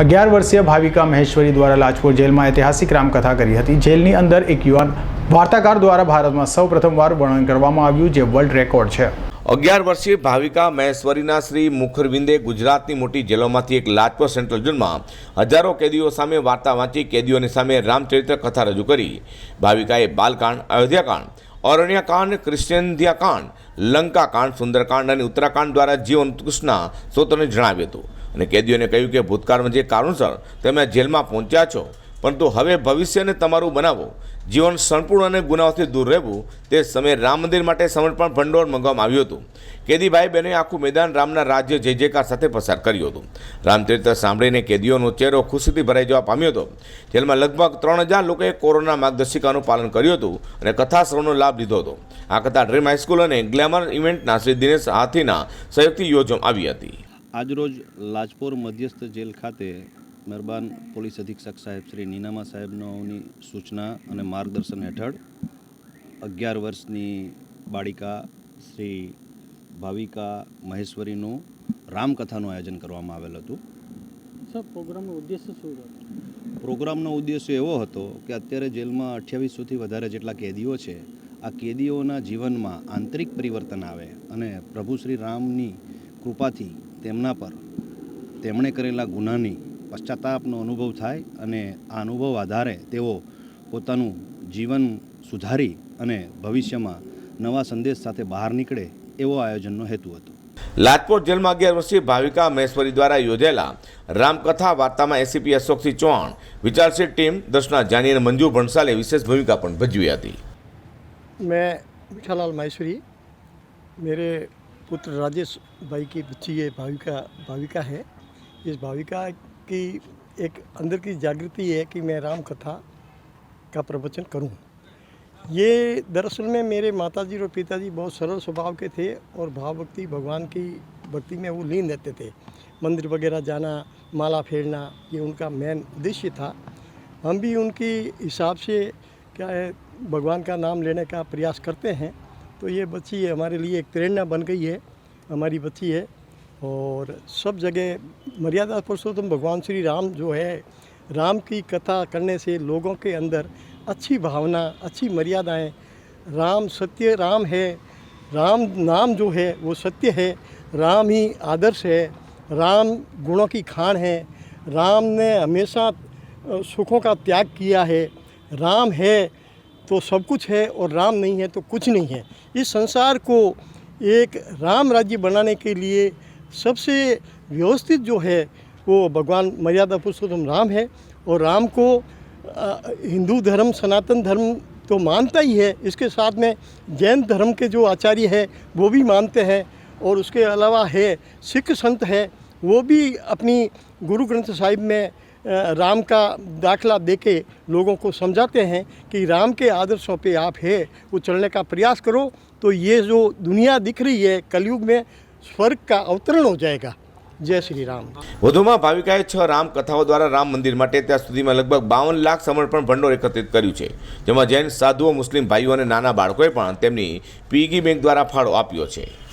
અગિયાર વર્ષીય ભાવિકા મહેશ્વરી દ્વારા લાજપોર જેલમાં ઐતિહાસિક રામકથા કરી હતી. જેલની અંદર એક યુવાન વાર્તાકાર દ્વારા ભારતમાં સૌ પ્રથમવાર વર્ણન કરવામાં આવ્યું જે વર્લ્ડ રેકોર્ડ છે. અગિયાર વર્ષીય ભાવિકા મહેશ્વરીના શ્રી મુખરવિંદે ગુજરાતની મોટી જેલોમાંથી એક લાજપોર સેન્ટ્રલ ઝોનમાં હજારો કેદીઓ સામે વાર્તા વાંચી, કેદીઓની સામે રામચરિત્ર કથા રજૂ કરી. ભાવિકાએ બાલકાંડ અયોધ્યાકાંડ અરણ્યકાંડ ક્રિશ્ચિયન્ધિયાકાંડ લંકાકાંડ, સુંદરકાંડ અને ઉત્તરાકાંડ દ્વારા જીવન કૃષ્ણા સ્ત્રોતોને જણાવ્યું હતું. અને કેદીઓને કહ્યું કે ભૂતકાળમાં જે કારણોસર તમે જેલમાં પહોંચ્યા છો પરંતુ હવે ભવિષ્યને તમારું બનાવો. જીવન સંપૂર્ણ અને ગુનાઓથી દૂર રહેવું. તે સમયે રામ મંદિર માટે સમર્પણ ભંડોળ મંગાવવામાં આવ્યું હતું. કેદીભાઈ બહેને આખું મેદાન રામના રાજ્ય જય જયકાર સાથે પસાર કર્યું હતું. રામચરિત્ર સાંભળીને કેદીઓનો ચહેરો ખુશીથી ભરાઈ જવા પામ્યો હતો. જેલમાં લગભગ ત્રણ હજાર લોકોએ કોરોના માર્ગદર્શિકાનું પાલન કર્યું હતું અને કથા શ્રવણનો લાભ લીધો હતો. આ કથા ડ્રીમ હાઈસ્કૂલ અને ગ્લેમર ઇવેન્ટના શ્રી દિનેશ હાથીના સહયોગથી યોજવામાં આવી હતી. આજરોજ લાજપોર મધ્યસ્થ જેલ ખાતે મહેરબાન પોલીસ અધિક્ષક સાહેબ શ્રી નીનામા સાહેબનોની સૂચના અને માર્ગદર્શન હેઠળ અગિયાર વર્ષની બાળિકા શ્રી ભાવિકા મહેશ્વરીનું રામકથાનું આયોજન કરવામાં આવેલ હતું. સર પ્રોગ્રામનો ઉદ્દેશ્ય શું હતો? પ્રોગ્રામનો ઉદ્દેશ્ય એવો હતો કે અત્યારે જેલમાં અઠ્યાવીસોથી વધારે જેટલા કેદીઓ છે આ કેદીઓના જીવનમાં આંતરિક પરિવર્તન આવે અને પ્રભુ શ્રી રામની કૃપાથી તેમના પર તેમણે કરેલા ગુનાની પશ્ચાતાપનો અનુભવ થાય અને આ અનુભવ આધારે તેઓ પોતાનું જીવન સુધારી અને ભવિષ્યમાં નવા સંદેશ સાથે બહાર નીકળે એવો આયોજનનો હેતુ હતો લાજપોર જેલમાં અગિયાર વર્ષીય ભાવિકા મહેશ્વરી દ્વારા યોજાયેલા રામકથા વાર્તામાં એસીપી અશોકસિંહ ચૌહાણ વિચારશીલ ટીમ દર્શના જાની અને મંજુ ભણસાલે વિશેષ ભૂમિકા પણ ભજવી હતી मैं मीठालाल माहेश्वरी मेरे पुत्र राजेश भाई की बच्ची ये भाविका भाविका है इस भाविका की एक अंदर की जागृति है कि मैं राम कथा का प्रवचन करूँ। ये दरअसल में मेरे माताजी और पिताजी बहुत सरल स्वभाव के थे और भाव भक्ति भगवान की भक्ति में वो लीन रहते थे। मंदिर वगैरह जाना, माला फेरना, ये उनका मेन उद्देश्य था। हम भी उनकी हिसाब से क्या है, भगवान का नाम लेने का प्रयास करते हैं। तो ये बच्ची हमारे लिए एक प्रेरणा बन गई है, हमारी बच्ची है। और सब जगह मर्यादा पुरुषोत्तम, भगवान श्री राम जो है, राम की कथा करने से लोगों के अंदर अच्छी भावना, अच्छी मर्यादाएँ, राम सत्य राम है, राम नाम जो है वो सत्य है, राम ही आदर्श है, राम गुणों की खान है, राम ने हमेशा सुखों का त्याग किया है, राम है तो सब कुछ है और राम नहीं है तो कुछ नहीं है। इस संसार को एक राम राज्य बनाने के लिए सबसे व्यवस्थित जो है वो भगवान मर्यादा पुरुषोत्तम राम है और राम को हिंदू धर्म, सनातन धर्म तो मानता ही है। इसके साथ में जैन धर्म के जो आचार्य है, वो भी मानते हैं और उसके अलावा है, सिख संत है, वो भी अपनी गुरु ग्रंथ साहिब में राम का दाखला देके लोगों को समझाते हैं कि राम के आदर्शों पे आप है, वो चलने का प्रयास करो। तो ये जो दुनिया दिख रही है कलयुग में સ્વર્ગ કા અવતરણ હો જાયગા. જય શ્રી રામ. વધુમાં ભાવિકાએ છ રામ કથાઓ દ્વારા રામ મંદિર માટે ત્યાં સુધીમાં લગભગ બાવન લાખ સમર્પણ ભંડોળ એકત્રિત કર્યું છે. જેમાં જૈન, સાધુઓ, મુસ્લિમ ભાઈઓ અને નાના બાળકોએ પણ તેમની પીગી બેંક દ્વારા ફાળો આપ્યો છે.